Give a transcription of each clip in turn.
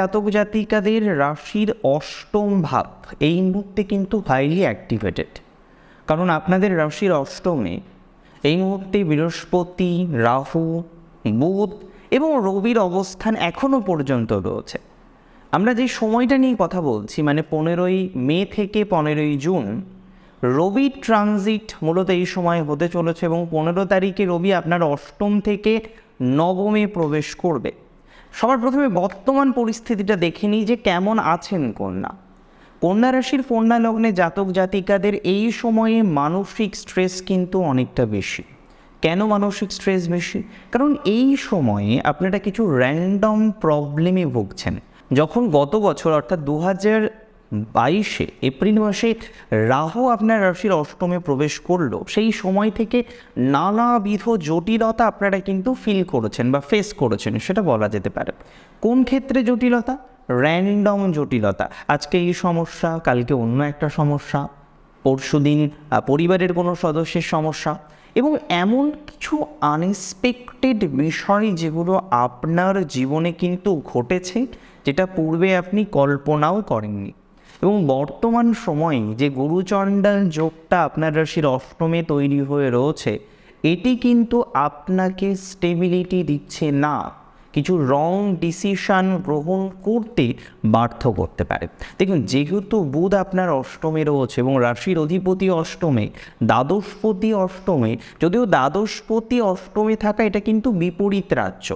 জাতক জাতিকাদের রাশির অষ্টম ভাব এই মুহূর্তে কিন্তু হাইলি অ্যাক্টিভেটেড কারণ আপনাদের রাশির অষ্টমে এই মুহূর্তে বৃহস্পতি, রাহু, বুধ এবং রবির অবস্থান এখনও পর্যন্ত রয়েছে। আমরা যে সময়টা নিয়ে কথা বলছি মানে পনেরোই মে থেকে পনেরোই জুন, রবি ট্রানজিট মূলত এই সময় হতে চলেছে এবং পনেরো তারিখে রবি আপনার অষ্টম থেকে নবমে প্রবেশ করবে। সবার প্রথমে বর্তমান পরিস্থিতিটা দেখে নিই যে কেমন আছেন কন্যা। কন্যা রাশির কন্যা লগ্নে জাতক জাতিকাদের এই সময়ে মানসিক স্ট্রেস কিন্তু অনেকটা বেশি। কেন মানসিক স্ট্রেস বেশি? কারণ এই সময়ে আপনারা কিছু র্যান্ডম প্রবলেমে ভুগছেন। যখন গত বছর, অর্থাৎ দু হাজার বাইশে এপ্রিল মাসে রাহু আপনার রাশির অষ্টমে প্রবেশ করল। সেই সময় থেকে নানাবিধ জটিলতা আপনারা কিন্তু ফিল করেছেন বা ফেস করেছেন সেটা বলা যেতে পারে। কোন ক্ষেত্রে জটিলতা? র্যান্ডম জটিলতা। আজকে এই সমস্যা কালকে অন্য একটা সমস্যা পরশুদিন আহ, পরিবারের কোনো সদস্যের সমস্যা এবং এমন কিছু আনএক্সপেক্টেড বিষয় যেগুলো আপনার জীবনে কিন্তু ঘটেছে যেটা পূর্বে আপনি কল্পনাও করেননি। এবং বর্তমান সময়ে যে গুরুচণ্ডাল যোগটা আপনার রাশির অষ্টমে তৈরি হয়ে রয়েছে, এটি কিন্তু আপনাকে স্টেবিলিটি দিচ্ছে না। কিছু রং ডিসিশান গ্রহণ করতে বাধ্য করতে পারে। দেখুন, যেহেতু বুধ আপনার অষ্টমে রয়েছে এবং রাশির অধিপতি অষ্টমে, দ্বাদশপতি অষ্টমে, যদিও দ্বাদশপতি অষ্টমে থাকা এটা কিন্তু বিপরীত রাজ্য।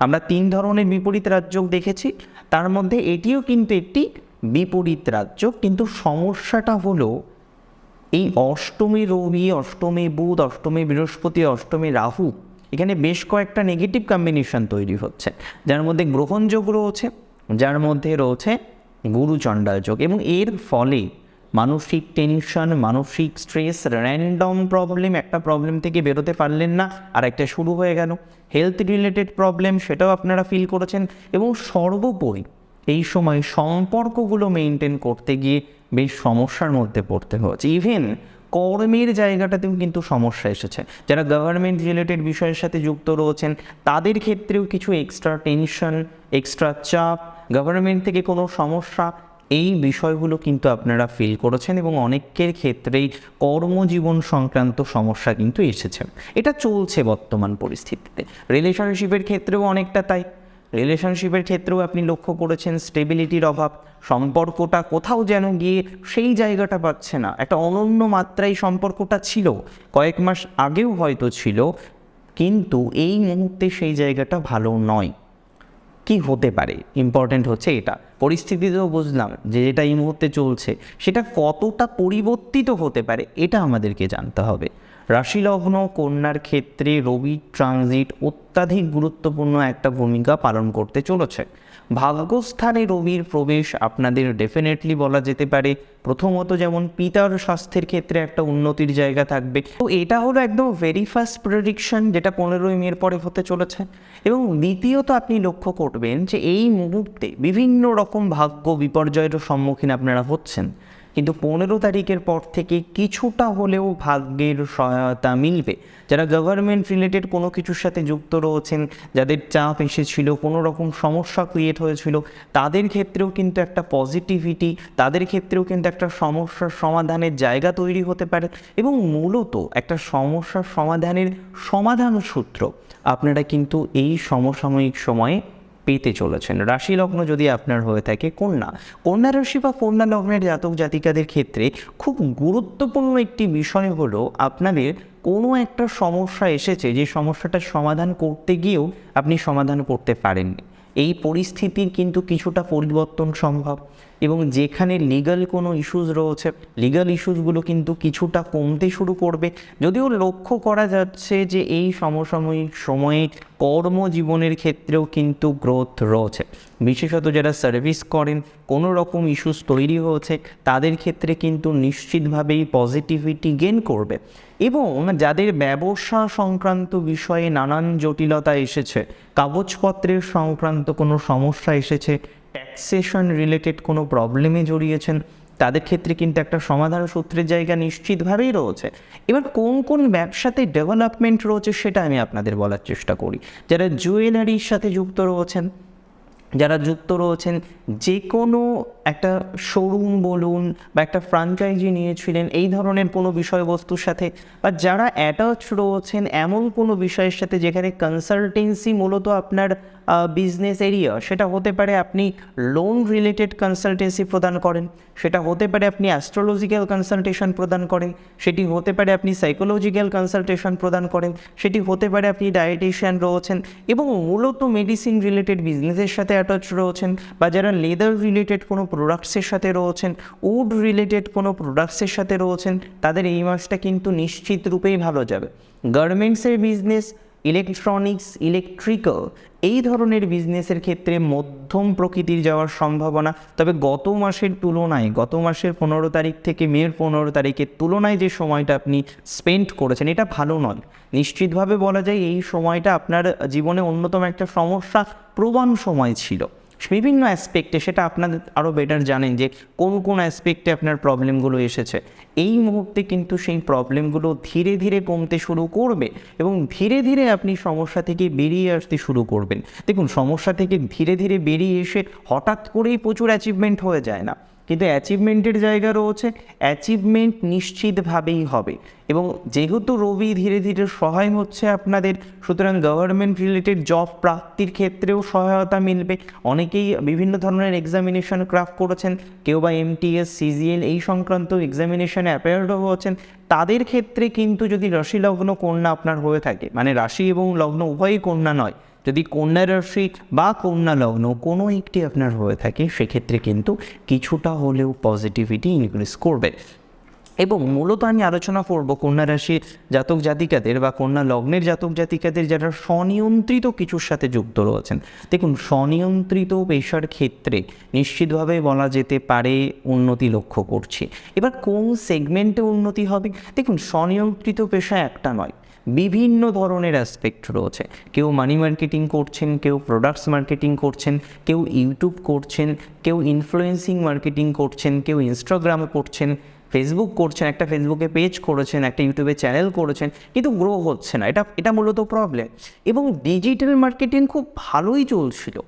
আমরা তিন ধরনের বিপরীত রাজ্য দেখেছি, তার মধ্যে এটিও কিন্তু একটি বিপরীত রাজ্য, কিন্তু সমস্যাটা হলো এই অষ্টমী রবি, অষ্টমী বুধ, অষ্টমী বৃহস্পতি, অষ্টমী রাহু, এখানে বেশ কয়েকটা নেগেটিভ কম্বিনেশন তৈরি হচ্ছে। যার মধ্যে গ্রহণযোগ রয়েছে, যার মধ্যে রয়েছে গুরুচণ্ডাল যোগ, এবং এর ফলে মানসিক টেনশন মানসিক স্ট্রেস র্যান্ডম প্রবলেম একটা প্রবলেম থেকে বেরোতে পারলেন না আর একটা শুরু হয়ে গেল। হেলথ রিলেটেড প্রবলেম সেটাও আপনারা ফিল করেছেন, এবং সর্বোপরি এই সময় সম্পর্কগুলো মেনটেন করতে গিয়ে বেশ সমস্যার মধ্যে পড়তে হয়েছে। ইভেন কর্মের জায়গাটাতেও কিন্তু সমস্যা এসেছে। যারা গভর্নমেন্ট রিলেটেড বিষয়ের সাথে যুক্ত রয়েছেন, তাদের ক্ষেত্রেও কিছু এক্সট্রা টেনশন এক্সট্রা চাপ গভর্নমেন্ট থেকে কোনো সমস্যা, এই বিষয়গুলো কিন্তু আপনারা ফিল করেছেন এবং অনেকের ক্ষেত্রেই কর্মজীবন সংক্রান্ত সমস্যা কিন্তু এসেছে। এটা চলছে বর্তমান পরিস্থিতিতে। রিলেশনশিপের ক্ষেত্রেও অনেকটা তাই। রিলেশনশিপের ক্ষেত্রেও আপনি লক্ষ্য করেছেন স্টেবিলিটির অভাব। সম্পর্কটা কোথাও যেন গিয়ে সেই জায়গাটা পাচ্ছে না। একটা অনন্য মাত্রায় সম্পর্কটা ছিল। কয়েক মাস আগেও হয়তো ছিল, কিন্তু এই মুহূর্তে সেই জায়গাটা ভালো নয়। কি হতে পারে? ইম্পর্ট্যান্ট হচ্ছে এটা। পরিস্থিতিতেও বুঝলাম যে যেটা এই মুহূর্তে চলছে, সেটা কতটা পরিবর্তিত হতে পারে, এটা আমাদেরকে জানতে হবে। রাশিলগ্ন কন্যার ক্ষেত্রে রবি ট্রানজিট অত্যাধিক গুরুত্বপূর্ণ একটা ভূমিকা পালন করতে চলেছে। ভাগ্যস্থানে রবির প্রবেশ আপনাদের ডেফিনেটলি বলা যেতে পারে। প্রথমত যেমন পিতার স্বাস্থ্যের ক্ষেত্রে একটা উন্নতির জায়গা থাকবে। তো এটা হলো একদম ভেরি ফার্স্ট প্রেডিকশন যেটা পনেরোই মের পরে হতে চলেছে। এবং দ্বিতীয়ত আপনি লক্ষ্য করবেন যে এই মুহূর্তে বিভিন্ন রকম ভাগ্য বিপর্যয়ের সম্মুখীন আপনারা হচ্ছেন। কিন্তু পনেরো তারিখের পর থেকে কিছুটা হলেও ভাগ্যের সহায়তা মিলবে। যারা গভর্নমেন্ট রিলেটেড কোনো কিছুর সাথে যুক্ত রয়েছেন, যাদের চাপ এসেছিল, কোনো রকম সমস্যা ক্রিয়েট হয়েছিল, তাদের ক্ষেত্রেও কিন্তু একটা পজিটিভিটি তাদের ক্ষেত্রেও কিন্তু একটা সমস্যার সমাধানের জায়গা তৈরি হতে পারে এবং মূলত একটা সমস্যার সমাধানের সমাধান সূত্র। আপনারা কিন্তু এই সমসাময়িক সময়ে পেতে চলেছেন। রাশি লগ্ন যদি আপনার হয়ে থাকে কন্যা। কন্যা রাশি বা কন্যা লগ্নের জাতক জাতিকাদের ক্ষেত্রে খুব গুরুত্বপূর্ণ একটি বিষয় হলো আপনাদের কোনো একটা সমস্যা এসেছে যে সমস্যাটার সমাধান করতে গিয়েও আপনি সমাধান করতে পারেননি। এই পরিস্থিতির কিন্তু কিছুটা পরিবর্তন সম্ভব। এবং যেখানে লিগাল কোনো ইস্যুস রয়েছে লিগাল ইস্যুসগুলো কিন্তু কিছুটা কমতে শুরু করবে। যদিও লক্ষ্য করা যাচ্ছে যে এই সমসাময়িক সময়ে কর্মজীবনের ক্ষেত্রেও কিন্তু গ্রোথ রয়েছে। বিশেষত যারা সার্ভিস করেন, কোনো রকম ইস্যুস তৈরি হয়েছে, তাদের ক্ষেত্রে কিন্তু নিশ্চিতভাবেই পজিটিভিটি গেন করবে। এবং যাদের ব্যবসা সংক্রান্ত বিষয়ে নানান জটিলতা এসেছে, কাগজপত্রের সংক্রান্ত কোনো সমস্যা এসেছে ট্যাক্সেশন রিলেটেড কোনো প্রবলেমে জড়িয়েছেন, তাদের ক্ষেত্রে কিন্তু একটা সমাধান সূত্রের জায়গা নিশ্চিতভাবেই রয়েছে। এবার কোন কোন ব্যবসাতে ডেভেলপমেন্ট রয়েছে সেটা আমি আপনাদের বলার চেষ্টা করি। যারা জুয়েলারির সাথে যুক্ত রয়েছেন যারা যুক্ত রয়েছেন যে কোনো একটা শোরুম বলুন বা একটা ফ্রাঞ্চাইজি নিয়েছিলেন, এই ধরনের কোনো বিষয়বস্তুর সাথে বা যারা অ্যাটাচ রয়েছেন, এমন কোনো বিষয়ের সাথে যেখানে কনসালটেন্সি মূলত আপনার বিজনেস এরিয়া সেটা হতে পারে আপনি লোন রিলেটেড কনসালটেন্সি প্রদান করেন, সেটা হতে পারে আপনি অ্যাস্ট্রোলজিক্যাল কনসালটেশন প্রদান করেন, সেটি হতে পারে আপনি সাইকোলজিক্যাল কনসালটেশন প্রদান করেন, সেটি হতে পারে আপনি ডায়েটিশিয়ান রয়েছেন এবং মূলত মেডিসিন রিলেটেড বিজনেসের সাথে অ্যাটাচ রয়েছেন বা যারা লেদার রিলেটেড কোনো প্রোডাক্টসের সাথে রয়েছেন উড রিলেটেড কোনো প্রোডাক্টসের সাথে রয়েছেন, তাদের এই মাসটা কিন্তু নিশ্চিত রূপেই ভালো যাবে। গার্মেন্টসের বিজনেস ইলেকট্রনিক্স ইলেকট্রিক্যাল এই ধরনের বিজনেসের ক্ষেত্রে মধ্যম প্রকৃতির যাওয়ার সম্ভাবনা। তবে গত মাসের তুলনায়, গত মাসের পনেরো তারিখ থেকে মেয়ের পনেরো তারিখের তুলনায় যে সময়টা আপনি স্পেন্ড করেছেন, এটা ভালো নয়। নিশ্চিতভাবে বলা যায় এই সময়টা আপনার জীবনে অন্যতম একটা সমস্যা প্রবণ সময় ছিল। বিভিন্ন অ্যাসপেক্টে সেটা আপনাদের আরও বেটার জানেন যে কোন কোন অ্যাসপেক্টে আপনার প্রবলেমগুলো এসেছে। এই মুহূর্তে কিন্তু সেই প্রবলেমগুলো ধীরে ধীরে কমতে শুরু করবে এবং ধীরে ধীরে আপনি সমস্যা থেকে বেরিয়ে আসতে শুরু করবেন। দেখুন, সমস্যা থেকে ধীরে ধীরে বেরিয়ে এসে হঠাৎ করেই প্রচুর অ্যাচিভমেন্ট হয়ে যায় না। কিন্তু অ্যাচিভমেন্টের জায়গা রয়েছে অ্যাচিভমেন্ট নিশ্চিতভাবেই হবে। এবং যেহেতু রবি ধীরে ধীরে সহায় হচ্ছে আপনাদের, সুতরাং গভর্নমেন্ট রিলেটেড জব প্রাপ্তির ক্ষেত্রেও সহায়তা মিলবে। অনেকেই বিভিন্ন ধরনের এক্সামিনেশন ক্রাফট করেছেন, কেউ বা এমটিএস সিজিএল এই সংক্রান্ত এক্সামিনেশনে অ্যাপেয়ার্ডও হচ্ছেন তাদের ক্ষেত্রে কিন্তু যদি রাশি লগ্ন কন্যা আপনার হয়ে থাকে মানে রাশি এবং লগ্ন উভয়ই কন্যা নয় যদি কন্যা রাশি বা কন্যা লগ্ন কোনো একটি আপনার হয়ে থাকে, সেক্ষেত্রে কিন্তু কিছুটা হলেও পজিটিভিটি ইনক্রিজ করবে। এবং মূলত আমি আলোচনা করব কন্যা রাশির জাতক জাতিকাদের বা কন্যা লগ্নের জাতক জাতিকাদের যারা স্বনিয়ন্ত্রিত কিছুর সাথে যুক্ত রয়েছেন। দেখুন, স্বনিয়ন্ত্রিত পেশার ক্ষেত্রে নিশ্চিতভাবে বলা যেতে পারে উন্নতি লক্ষ্য করছি। এবার কোন সেগমেন্টে উন্নতি হবে? দেখুন, স্বনিয়ন্ত্রিত পেশা একটা নয়। বিভিন্ন ধরনের অ্যাসপেক্ট রয়েছে। কেউ মানি মার্কেটিং করছেন, কেউ প্রোডাক্টস মার্কেটিং করছেন, কেউ ইউটিউব করছেন, কেউ ইনফ্লুয়েন্সিং মার্কেটিং করছেন, কেউ ইনস্টাগ্রামে করছেন ফেসবুক করছেন, একটা ফেসবুকে পেজ করেছেন, একটা ইউটিউবে চ্যানেল করেছেন, কিন্তু গ্রো হচ্ছে না। এটা এটা মূলত প্রবলেম এবং ডিজিটাল মার্কেটিং খুব ভালোই চলছিল।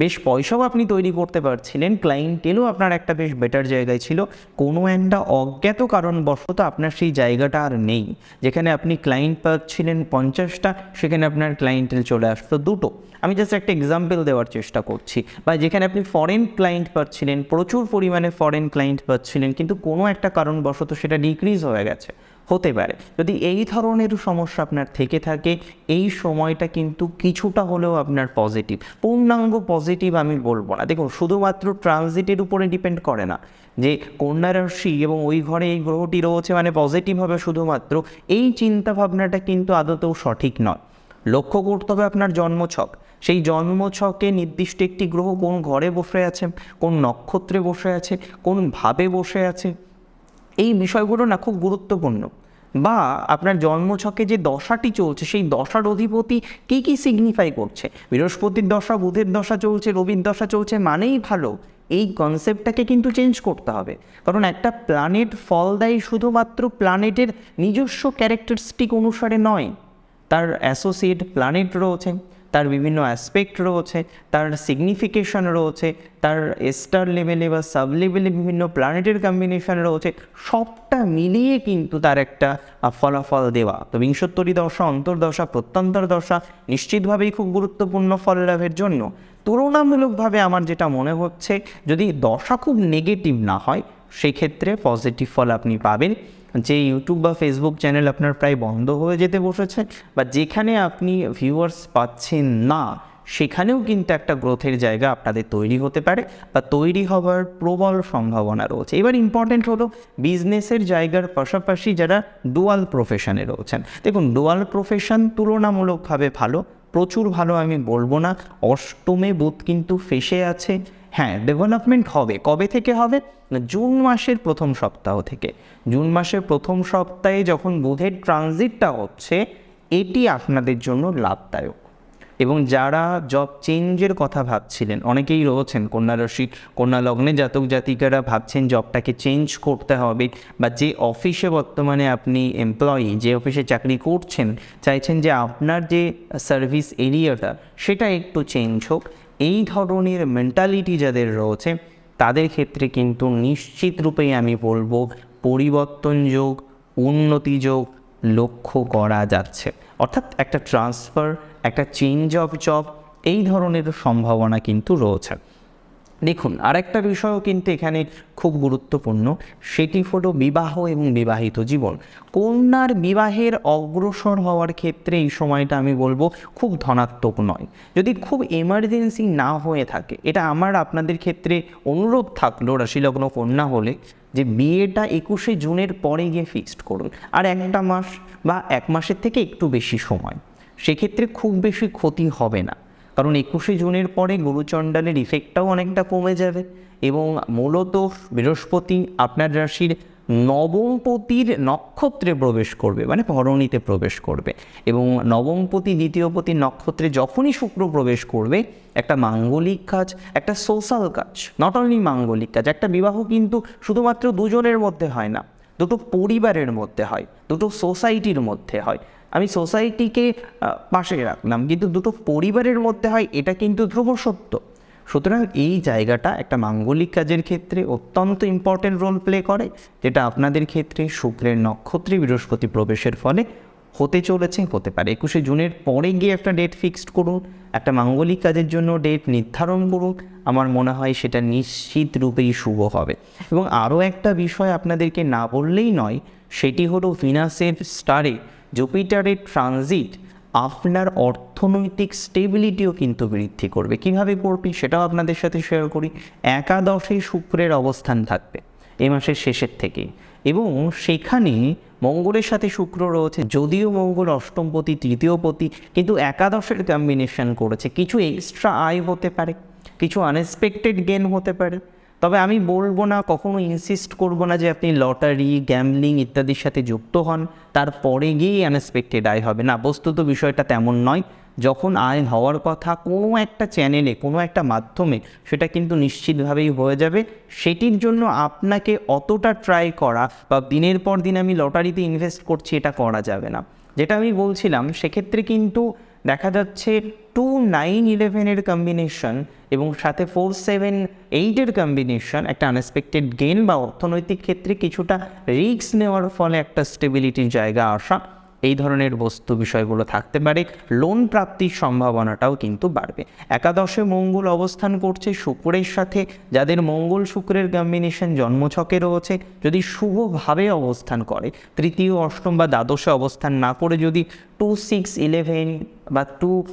বেশ পয়সাও আপনি তৈরি করতে পারছিলেন ক্লায়েন্টেলও আপনার একটা বেশ বেটার জায়গায় ছিল। কোনো একটা অজ্ঞাত কারণবশত আপনার সেই জায়গাটা আর নেই। যেখানে আপনি ক্লায়েন্ট পাচ্ছিলেন পঞ্চাশটা, সেখানে আপনার ক্লায়েন্টেল চলে আসতো দুটো। আমি জাস্ট একটা এক্সাম্পল দেওয়ার চেষ্টা করছি। বা যেখানে আপনি ফরেন ক্লায়েন্ট পাচ্ছিলেন, প্রচুর পরিমাণে ফরেন ক্লায়েন্ট পাচ্ছিলেন, কিন্তু কোনো একটা কারণবশত সেটা ডিক্রিজ হয়ে গেছে। হতে পারে। যদি এই ধরনের সমস্যা আপনার থেকে থাকে, এই সময়টা কিন্তু কিছুটা হলেও আপনার পজিটিভ পূর্ণাঙ্গ পজিটিভ আমি বলব না। দেখুন, শুধুমাত্র ট্রানজিটের উপরে ডিপেন্ড করে না যে কন্যা রাশি এবং ওই ঘরে এই গ্রহটি রয়েছে মানে পজিটিভ হবে শুধুমাত্র, এই চিন্তা ভাবনাটা কিন্তু আদতেও সঠিক নয়। লক্ষ্য করতে হবে আপনার জন্মছক। সেই জন্মছকে নির্দিষ্ট একটি গ্রহ কোন ঘরে বসে আছে, কোন নক্ষত্রে বসে আছে, কোন ভাবে বসে আছে, এই বিষয়গুলো না খুব গুরুত্বপূর্ণ। বা আপনার জন্মছকে যে দশাটি চলছে, সেই দশার অধিপতি কী কী সিগনিফাই করছে? বৃহস্পতির দশা, বুধের দশা চলছে, রবির দশা চলছে মানেই ভালো। এই কনসেপ্টটাকে কিন্তু চেঞ্জ করতে হবে। কারণ একটা প্ল্যানেট ফল দেয় শুধুমাত্র প্ল্যানেটের নিজস্ব ক্যারেক্টারিস্টিক অনুসারে নয়। তার অ্যাসোসিয়েট প্ল্যানেট রয়েছে। তার বিভিন্ন অ্যাসপেক্ট রয়েছে, তার সিগনিফিকেশন রয়েছে, তার স্টার লেভেলে বা সাব লেভেলে বিভিন্ন প্ল্যানেটের কম্বিনেশন রয়েছে, সবটা মিলিয়ে কিন্তু তার একটা ফলাফল দেওয়া। তো বিংশোত্তরী দশা, অন্তর্দশা, প্রত্যন্তর দশা নিশ্চিতভাবেই খুব গুরুত্বপূর্ণ ফল লাভের জন্য। তুলনামূলকভাবে আমার যেটা মনে হচ্ছে, যদি দশা খুব নেগেটিভ না হয়, সেক্ষেত্রে পজিটিভ ফল আপনি পাবেন। যে ইউটিউব বা ফেসবুক চ্যানেল আপনার প্রায় বন্ধ হয়ে যেতে বসেছে বা যেখানে আপনি ভিউয়ার্স পাচ্ছেন না, সেখানেও কিন্তু একটা গ্রোথের জায়গা আপনাদের তৈরি হতে পারে বা তৈরি হবার প্রবল সম্ভাবনা রয়েছে। এবার ইম্পর্টেন্ট হলো বিজনেসের জায়গার পাশাপাশি যারা ডুয়াল প্রফেশনে রয়েছেন। দেখুন ডুয়াল প্রফেশন তুলনামূলকভাবে ভালো, প্রচুর ভালো আমি বলব না, অষ্টমে বুধ কিন্তু ফেসে আছে। হ্যাঁ ডেভেলপমেন্ট হবে। কবে থেকে হবে? না, জুন মাসের প্রথম সপ্তাহ থেকে। জুন মাসের প্রথম সপ্তাহে যখন বুধের ট্রানজিটটা হচ্ছে, এটি আপনাদের জন্য লাভদায়ক। এবং যারা জব চেঞ্জের কথা ভাবছিলেন, অনেকেই রয়েছেন, কন্যা রাশি, কন্যা লগ্নে জাতক জাতিকারা ভাবছেন জবটাকে চেঞ্জ করতে হবে, বা যে অফিসে বর্তমানে আপনি এমপ্লয়ি যে অফিসে চাকরি করছেন, চাইছেন যে আপনার যে সার্ভিস এরিয়াটা সেটা একটু চেঞ্জ হোক। এই ধরনের মেন্টালিটি যাদের রয়েছে, তাদের ক্ষেত্রে কিন্তু নিশ্চিত রূপেই আমি বলব পরিবর্তন যোগ, উন্নতি যোগ লক্ষ্য করা যাচ্ছে। অর্থাৎ একটা ট্রান্সফার একটা চেঞ্জ অফ জব এই ধরনের সম্ভাবনা কিন্তু রয়েছে। দেখুন, আরেকটা বিষয়ও কিন্তু এখানে খুব গুরুত্বপূর্ণ। সেটি হলো বিবাহ এবং বিবাহিত জীবন। কন্যার বিবাহের অগ্রসর হওয়ার ক্ষেত্রে এই সময়টা আমি বলব খুব ধনাত্মক নয়। যদি খুব এমার্জেন্সি না হয়ে থাকে, এটা আমার আপনাদের ক্ষেত্রে অনুরোধ থাকল রাশিলগ্ন কন্যা হলে যে বিয়েটা একুশে জুনের পরে গিয়ে ফিক্সড করুন। আর একটা মাস বা এক মাসের থেকে একটু বেশি সময়। সেক্ষেত্রে খুব বেশি ক্ষতি হবে না। কারণ একুশে জুনের পরে গুরুচণ্ডালের ইফেক্টটাও অনেকটা কমে যাবে এবং মূলত বৃহস্পতি আপনার রাশির নবমপতির নক্ষত্রে প্রবেশ করবে মানে ভরণীতে প্রবেশ করবে এবং নবমপতি দ্বিতীয়পতি নক্ষত্রে যখনই শুক্র প্রবেশ করবে, একটা মাঙ্গলিক কাজ, একটা সোশ্যাল কাজ নট অনলি মাঙ্গলিক কাজ, একটা বিবাহ কিন্তু শুধুমাত্র দুজনের মধ্যে হয় না, দুটো পরিবারের মধ্যে হয়, দুটো সোসাইটির মধ্যে হয়। আমি সোসাইটিকে পাশে রাখলাম। কিন্তু দুটো পরিবারের মধ্যে হয়, এটা কিন্তু ধ্রুব সত্য। সুতরাং এই জায়গাটা একটা মাঙ্গলিক কাজের ক্ষেত্রে অত্যন্ত ইম্পর্টেন্ট রোল প্লে করে, যেটা আপনাদের ক্ষেত্রে শুক্রের নক্ষত্রে বৃহস্পতি প্রবেশের ফলে হতে চলেছে, হতে পারে। একুশে জুনের পরে গিয়ে একটা ডেট ফিক্সড করুন, একটা মাঙ্গলিক কাজের জন্য ডেট নির্ধারণ করুন। আমার মনে হয় সেটা নিশ্চিত রূপেই শুভ হবে। এবং আরও একটা বিষয় আপনাদেরকে না বললেই নয়, সেটি হলো ভিনাসের স্টারে জুপিটারের ট্রানজিট আপনার অর্থনৈতিক স্টেবিলিটিও কিন্তু বৃদ্ধি করবে। কীভাবে করবে সেটাও আপনাদের সাথে শেয়ার করি। একাদশে শুক্রের অবস্থান থাকবে এ মাসের শেষের থেকে। এবং সেখানে মঙ্গলের সাথে শুক্র রয়েছে, যদিও মঙ্গল অষ্টমপতি তৃতীয়পতি কিন্তু একাদশের কম্বিনেশন করেছে। কিছু এক্সট্রা আয় হতে পারে, কিছু আনএক্সপেক্টেড গেন হতে পারে। তবে আমি বলব না, কখনো ইনসিস্ট করব না যে আপনি লটারি গ্যামলিং ইত্যাদির সাথে যুক্ত হন। তারপরে গিয়েই আনএক্সপেক্টেড আয় হবে। না, বস্তুত বিষয়টা তেমন নয়। যখন আয় হওয়ার কথা কোনো একটা চ্যানেলে কোনো একটা মাধ্যমে, সেটা কিন্তু নিশ্চিতভাবেই হয়ে যাবে। সেটির জন্য আপনাকে অতটা ট্রাই করা বা দিনের পর দিন আমি লটারিতে ইনভেস্ট করছি, এটা করা যাবে না। যেটা আমি বলছিলাম, সেক্ষেত্রে কিন্তু দেখা যাচ্ছে টু নাইন ইলেভেনের কম্বিনেশন এবং সাথে ফোর সেভেন এইটের কম্বিনেশন একটা আনএক্সপেক্টেড গেন বা অর্থনৈতিক ক্ষেত্রে কিছুটা রিস্ক নেওয়ার ফলে একটা স্টেবিলিটির জায়গা আসা এই ধরনের বস্তু বিষয়গুলো থাকতে পারে, লোন প্রাপ্তির সম্ভাবনাটাও কিন্তু বাড়বে। একাদশে মঙ্গল অবস্থান করছে শুক্রের সাথে, যাদের মঙ্গল শুক্রের কম্বিনেশন জন্মছকে রয়েছে, যদি শুভভাবে অবস্থান করে। তৃতীয়, অষ্টম বা দ্বাদশে অবস্থান না করে যদি টু সিক্স ইলেভেন বা টু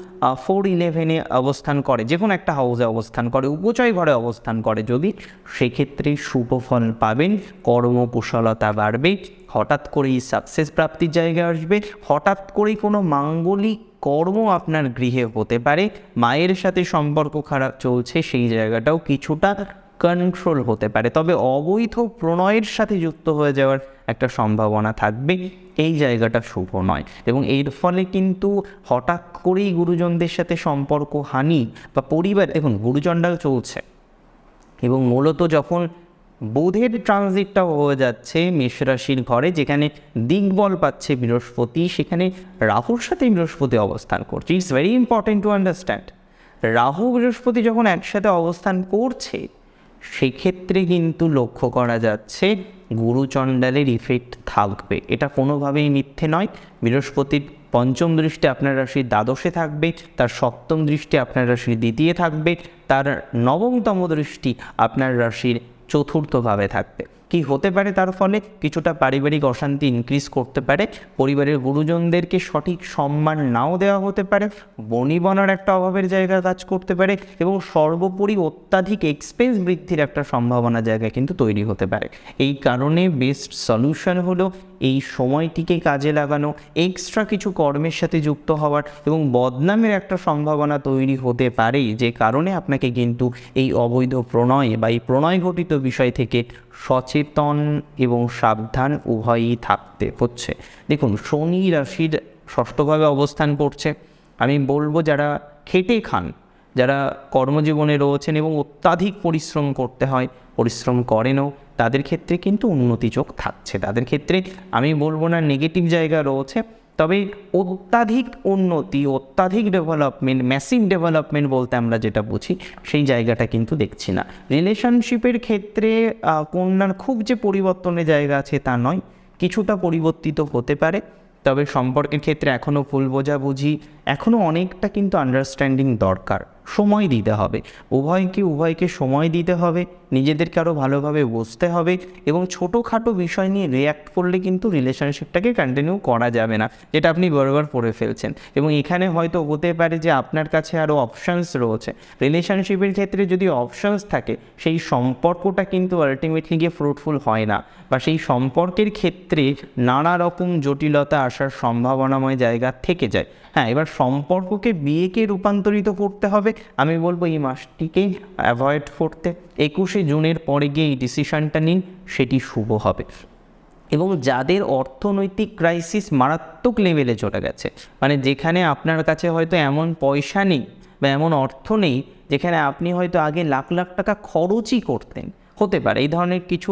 ফোর ইলেভেনে অবস্থান করে যে কোনো একটা হাউসে অবস্থান করে, উপচয় ঘরে অবস্থান করে যদি, সেক্ষেত্রে শুভ ফল পাবেন, কর্মকুশলতা বাড়বে। হঠাৎ করেই সাকসেস প্রাপ্তির জায়গায় আসবে। হঠাৎ করেই কোনো মাঙ্গলিক কর্ম আপনার গৃহে হতে পারে। মায়ের সাথে সম্পর্ক খারাপ চলছে, সেই জায়গাটাও কিছুটা কন্ট্রোল হতে পারে। তবে অবৈধ প্রণয়ের সাথে যুক্ত হয়ে যাওয়ার একটা সম্ভাবনা থাকবে। এই জায়গাটা শুভ নয়। এবং এর ফলে কিন্তু হঠাৎ করেই গুরুজনদের সাথে সম্পর্ক হানি বা পরিবার, দেখুন গুরুজনটাও চলছে। এবং মূলত যখন বুধের ট্রানজিটটাও হয়ে যাচ্ছে মেষ রাশির ঘরে, যেখানে দিগ্বল পাচ্ছে বৃহস্পতি, সেখানে রাহুর সাথে বৃহস্পতি অবস্থান করছে। It's very important to understand Rahu, Brihaspati যখন একসাথে অবস্থান করছে, সেক্ষেত্রে কিন্তু লক্ষ্য করা যাচ্ছে গুরুচণ্ডালের ইফেক্ট থাকবে। এটা কোনোভাবেই মিথ্যে নয়। বৃহস্পতির পঞ্চম দৃষ্টি আপনার রাশির দ্বাদশে থাকবে, তার সপ্তম দৃষ্টি আপনার রাশির দ্বিতীয় থাকবে, তার নবমতম দৃষ্টি আপনার রাশির চতুর্থভাবে থাকবে। কি হতে পারে তার ফলে কিছুটা পারিবারিক অশান্তি ইনক্রিজ করতে পারে। পরিবারের গুরুজনদেরকে সঠিক সম্মান নাও দেওয়া হতে পারে। বনিবনার একটা অভাবের জায়গা কাজ করতে পারে এবং সর্বোপরি অত্যাধিক এক্সপেন্স বৃদ্ধির একটা সম্ভাবনা জায়গা কিন্তু তৈরি হতে পারে। এই কারণে বেস্ট সলিউশন হলো এই সময়টিকে কাজে লাগানো এক্সট্রা কিছু কর্মের সাথে যুক্ত হওয়ার এবং বদনামের একটা সম্ভাবনা তৈরি হতে পারে। যে কারণে আপনাকে কিন্তু এই অবৈধ প্রণয় বা এই প্রণয় ঘটিত বিষয় থেকে সচেতন এবং সাবধান উভয়ই থাকতে হচ্ছে। দেখুন, শনি রাশির ষষ্ঠভাবে অবস্থান করছে। আমি বলব যারা খেটে খান, যারা কর্মজীবনে রয়েছেন এবং অত্যাধিক পরিশ্রম করতে হয়, পরিশ্রম করেনও, তাদের ক্ষেত্রে কিন্তু উন্নতি চোখ থাকছে। তাদের ক্ষেত্রে আমি বলব না নেগেটিভ জায়গা রয়েছে তবে অত্যাধিক উন্নতি, অত্যাধিক ডেভেলপমেন্ট ম্যাসিভ ডেভেলপমেন্ট বলতে আমরা যেটা বুঝি, সেই জায়গাটা কিন্তু দেখছি না। রিলেশনশিপের ক্ষেত্রে কন্যার খুব যে পরিবর্তনের জায়গা আছে তা নয়, কিছুটা পরিবর্তিত হতে পারে, তবে সম্পর্কের ক্ষেত্রে এখনও ভুল বোঝাবুঝি এখনও অনেকটা কিন্তু আন্ডারস্ট্যান্ডিং দরকার। সময় দিতে হবে। উভয়কে উভয়কে সময় দিতে হবে, নিজেদেরকে আরও ভালোভাবে বুঝতে হবে এবং ছোটোখাটো বিষয় নিয়ে রিয়্যাক্ট করলে কিন্তু রিলেশনশিপটাকে কন্টিনিউ করা যাবে না, যেটা আপনি বরাবর করে ফেলছেন। এবং এখানে হয়তো হতে পারে যে আপনার কাছে আরও অপশানস রয়েছে। রিলেশনশিপের ক্ষেত্রে যদি অপশানস থাকে, সেই সম্পর্কটা কিন্তু আলটিমেটলি গিয়ে ফ্রুটফুল হয় না। বা সেই সম্পর্কের ক্ষেত্রে নানা রকম জটিলতা আসার সম্ভাবনাময় জায়গা থেকে যায়। হ্যাঁ এবার সম্পর্ককে বিয়েকে রূপান্তরিত করতে হবে। আমি বলব এই মাসটিকেই অ্যাভয়েড করতে। একুশে জুনের পরে গিয়ে এই ডিসিশনটা নিন, সেটি শুভ হবে। এবং যাদের অর্থনৈতিক ক্রাইসিস মারাত্মক লেভেলে চলে গেছে মানে যেখানে আপনার কাছে হয়তো এমন পয়সা নেই বা এমন অর্থ নেই, যেখানে আপনি হয়তো আগে লাখ লাখ টাকা খরচই করতেন হতে পারে। এই ধরনের কিছু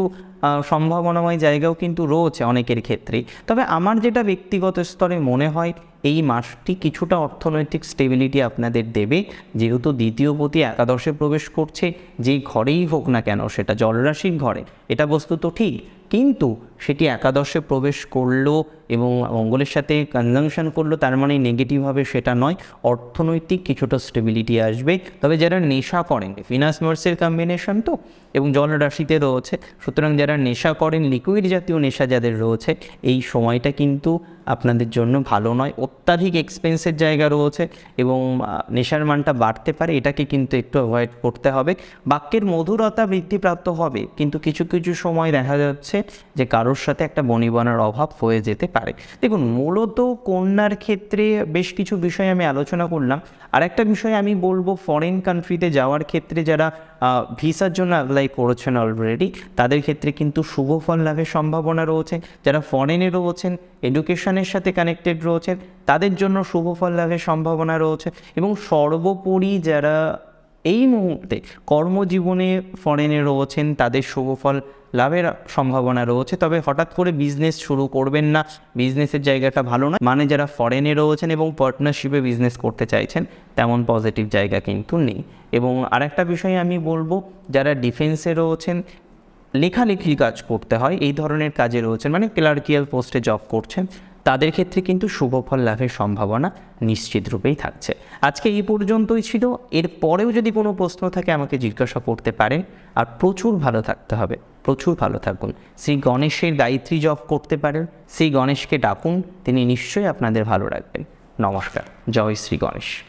সম্ভাবনাময় জায়গাও কিন্তু রয়েছে অনেকের ক্ষেত্রে। তবে আমার যেটা ব্যক্তিগত স্তরে মনে হয়, এই মাসটি কিছুটা অর্থনৈতিক স্টেবিলিটি আপনাদের দেবে। যেহেতু দ্বিতীয় পতি একাদশে প্রবেশ করছে, যেই ঘরেই হোক না কেন, সেটা জলরাশির ঘরে, এটা বস্তু তো ঠিক। কিন্তু সেটি একাদশে প্রবেশ করল এবং মঙ্গলের সাথে কনজাংশন করল, তার মানে নেগেটিভ হবে সেটা নয়, অর্থনৈতিক কিছুটা স্টেবিলিটি আসবে। তবে যারা নেশা করেন ফিনান্স মার্সের কম্বিনেশন তো, এবং জলরাশিতে রয়েছে, সুতরাং যারা নেশা করেন লিকুইড জাতীয় নেশা যাদের রয়েছে, এই সময়টা কিন্তু আপনাদের জন্য ভালো নয়। অত্যাধিক এক্সপেন্সের জায়গা রয়েছে এবং নেশার মানটা বাড়তে পারে, এটাকে কিন্তু একটু অ্যাভয়েড করতে হবে। বাক্যের মধুরতা বৃদ্ধিপ্রাপ্ত হবে, কিন্তু কিছু কিছু সময় দেখা যাচ্ছে যে কারোর সাথে একটা বনিবনার অভাব হয়ে যেতে পারে। দেখুন, মূলত কন্যার ক্ষেত্রে বেশ কিছু বিষয় আমি আলোচনা করলাম। আর একটা বিষয় আমি বলব ফরেন কান্ট্রিতে যাওয়ার ক্ষেত্রে যারা ভিসার জন্য অ্যাপ্লাই করেছেন অলরেডি তাদের ক্ষেত্রে কিন্তু শুভ ফল লাভের সম্ভাবনা রয়েছে। যারা ফরেনে রয়েছেন এডুকেশনের সাথে কানেক্টেড রয়েছেন, তাদের জন্য শুভ ফল লাভের সম্ভাবনা রয়েছে। এবং সর্বোপরি যারা এই মুহূর্তে কর্মজীবনে ফরেনে রয়েছেন, তাদের শুভ ফল লাভের সম্ভাবনা রয়েছে, তবে হঠাৎ করে বিজনেস শুরু করবেন না। বিজনেসের জায়গাটা ভালো না মানে যারা ফরেনে রয়েছেন এবং পার্টনারশিপে বিজনেস করতে চাইছেন, তেমন পজিটিভ জায়গা কিন্তু নেই। এবং আরেকটা বিষয় আমি বলব, যারা ডিফেন্সে রয়েছেন লেখালেখি কাজ করতে হয়, এই ধরনের কাজে রয়েছেন মানে ক্লার্কিয়াল পোস্টে জব করছেন তাদের ক্ষেত্রে কিন্তু শুভ ফল লাভের সম্ভাবনা নিশ্চিত রূপেই থাকছে। আজকে এই পর্যন্তই ছিল। এর পরেও যদি কোনো প্রশ্ন থাকে, আমাকে জিজ্ঞাসা করতে পারেন। আর প্রচুর ভালো থাকতে হবে। প্রচুর ভালো থাকুন। শ্রী গণেশের গায়ত্রী জপ করতে পারেন। শ্রী গণেশকে ডাকুন। তিনি নিশ্চয়ই আপনাদের ভালো রাখবেন। নমস্কার। জয় শ্রী গণেশ।